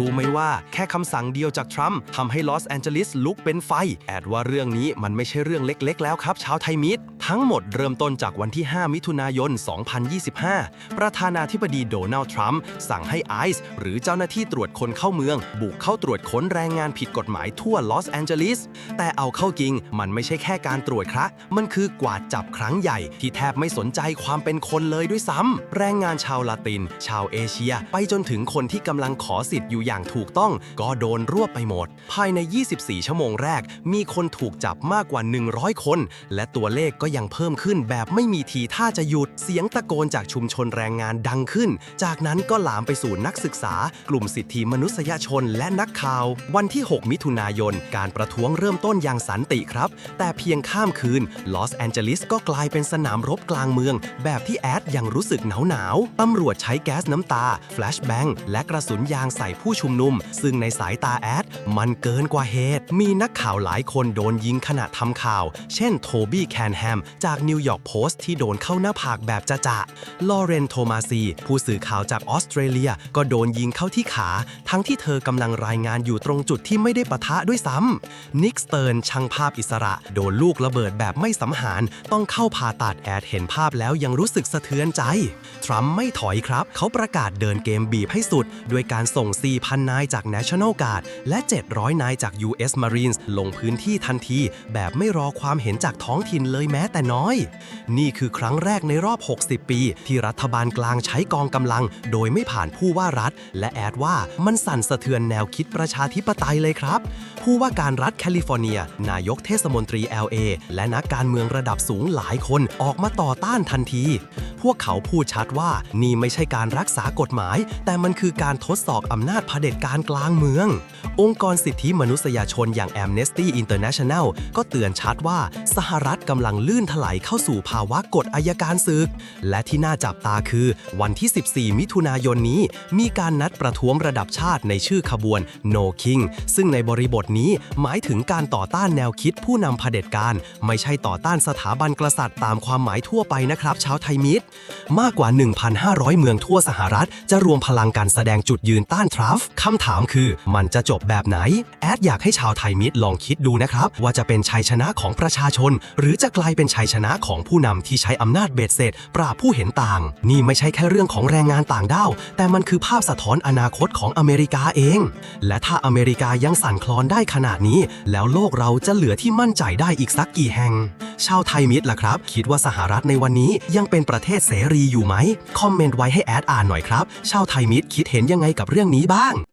รู้ไหมว่าแค่คำสั่งเดียวจากทรัมป์ทำให้ลอสแอนเจลิสลุกเป็นไฟ แอดว่าเรื่องนี้มันไม่ใช่เรื่องเล็ก ๆ แล้วครับชาวไทยมิตร ทั้งหมดเริ่มต้นจากวันที่ 5 มิถุนายน 2025 ประธานาธิบดีโดนัลด์ทรัมป์สั่งให้ไอซ์หรือเจ้าหน้าที่ตรวจคนเข้าเมือง บุกเข้าตรวจค้นแรงงานผิดกฎหมายทั่วลอสแอนเจลิส แต่เอาเข้าจริง มันไม่ใช่แค่การตรวจครับ มันคือกวาดจับครั้งใหญ่ ที่แทบไม่สนใจความเป็นคนเลยด้วยซ้ำแรงงานชาวละติน ชาวเอเชีย ไปจนถึงคนที่กำลังขอสิทธิ์อยู่อย่างถูกต้อง ก็โดนรวบไปหมด ภายใน 24 ชั่วโมงแรก มีคนถูกจับมากกว่า 100 คน และตัวเลขก็ยังเพิ่มขึ้นแบบไม่มีทีท่าจะหยุด เสียงตะโกนจากชุมชนแรงงานดังขึ้น จากนั้นก็หลามไปสู่นักศึกษา กลุ่มสิทธิมนุษยชนและนักข่าว วันที่ 6 มิถุนายน การประท้วงเริ่มต้นอย่างสันติครับ แต่เพียงข้ามคืน ลอสแอนเจลิสก็กลายเป็นสนามรบกลางเมือง แบบที่แอดยังรู้สึกหนาวหนาวตำรวจใช้แก๊สน้ำตา แฟลชแบงและกระสุนยางใส่ผู้ชุมนุม ซึ่งในสายตาแอด มันเกินกว่าเหตุ มีนักข่าวหลายคนโดนยิงขณะทำข่าว เช่นโทบี้แคนแฮมจากนิวยอร์กโพสต์ที่โดนเข้าหน้าผากแบบจะจะลอเรนโทมาซี ผู้สื่อข่าวจากออสเตรเลีย ก็โดนยิงเข้าที่ขา ทั้งที่เธอกำลังรายงานอยู่ตรงจุดที่ไม่ได้ปะทะด้วยซ้ำนิกสเติร์นช่างภาพอิสระ โดนลูกระเบิดแบบไม่สำหาร ต้องเข้าผ่าตัดแอดเห็นภาพแล้วยังรู้สึกสะเทือนใจ ทรัมป์ไม่ถอยครับ เขาประกาศเดินเกมบีบให้สุด ด้วยการส่ง 4,000 นายจาก National Guard และ 700 นายจาก US Marines ลงพื้นที่ทันที แบบไม่รอความเห็นจากท้องถิ่นเลยแม้แต่น้อย นี่คือครั้งแรกในรอบ 60 ปี ที่รัฐบาลกลางใช้กองกำลัง โดยไม่ผ่านผู้ว่ารัฐ และแอดว่ามันสั่นสะเทือนแนวคิดประชาธิปไตยเลยครับ ผู้ว่าการรัฐแคลิฟอร์เนีย นายกเทศมนตรี LA และนักการเมืองระดับสูงหลายคนออกมาต่อต้านทันที พวกเขาพูดชัดว่านี่ไม่ใช่การรักษากฎหมาย แต่มันคือการทดสอบอำนาจเผด็จการกลางเมือง องค์กรสิทธิมนุษยชนอย่าง Amnesty International ก็เตือนชัดว่าสหรัฐกำลังลื่นนถลายเข้าสู่ภาวะกฎอายการศึก และที่น่าจับตาคือ วันที่ 14 มิถุนายนนี้ มีการนัดประท้วงระดับชาติในชื่อขบวน No King ซึ่งในบริบทนี้หมายถึงการต่อต้านแนวคิดผู้นำเผด็จการ ไม่ใช่ต่อต้านสถาบันกษัตริย์ตามความหมายทั่วไปนะครับ ชาวไทยมิตร มากกว่า 1,500 เมืองทั่วสหรัฐ จะรวมพลังการแสดงจุดยืนต้านทรัมป์คำถามคือมันจะจบแบบไหน แอดอยากให้ชาวไทยมิตรลองคิดดูนะครับ ว่าจะเป็นชัยชนะของประชาชน หรือจะกลายเป็นชัยชนะของผู้นำที่ใช้อำนาจเบ็ดเสร็จ ปราบผู้เห็นต่าง นี่ไม่ใช่แค่เรื่องของแรงงานต่างด้าว แต่มันคือภาพสะท้อนอนาคตของอเมริกาเอง และถ้าอเมริกายังสั่นคลอนได้ขนาดนี้ แล้วโลกเราจะเหลือที่มั่นใจได้อีกสักกี่แห่ง ชาวไทยมิตรล่ะครับ คิดว่าสหรัฐในวันนี้ยังเป็นประเทศเสรีอยู่ไหม คอมเมนต์ไว้ให้แอดอ่านหน่อยครับ ชาวไทยมิตรคิดเห็นยังไงกับเรื่องนี้บ้าง